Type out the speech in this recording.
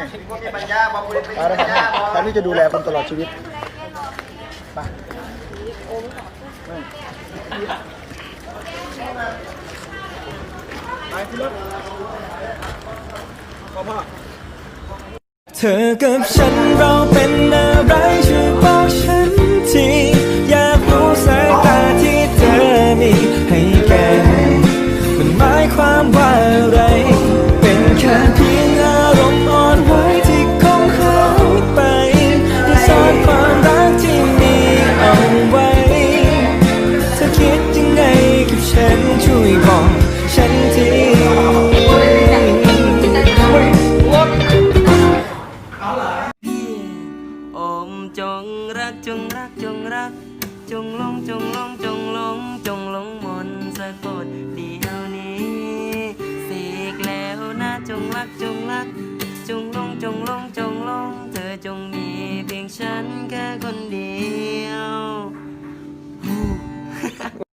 ขับให้บ่มีปัญญาบ่มีปัญป้าได้ขับญาให้บ่ตอนนี้จะดูแลคุณตลอดชีวิตไปไปขึ้นรถพ่อพ่อเธอกับฉันเราเป็นอะไรช่วยบอกฉันที อยากรู้สายตาที่เธอมีให้กันมันหมายความว่าอะไร รักจงรักจงรัก จงลงจงลงจงลงจงลงมนสะกดเดียวนี้เสกแล้วนะจงรักจงรัก จงลงจงลงจงลง เธอจงมีเพียงฉันแค่คนเดียว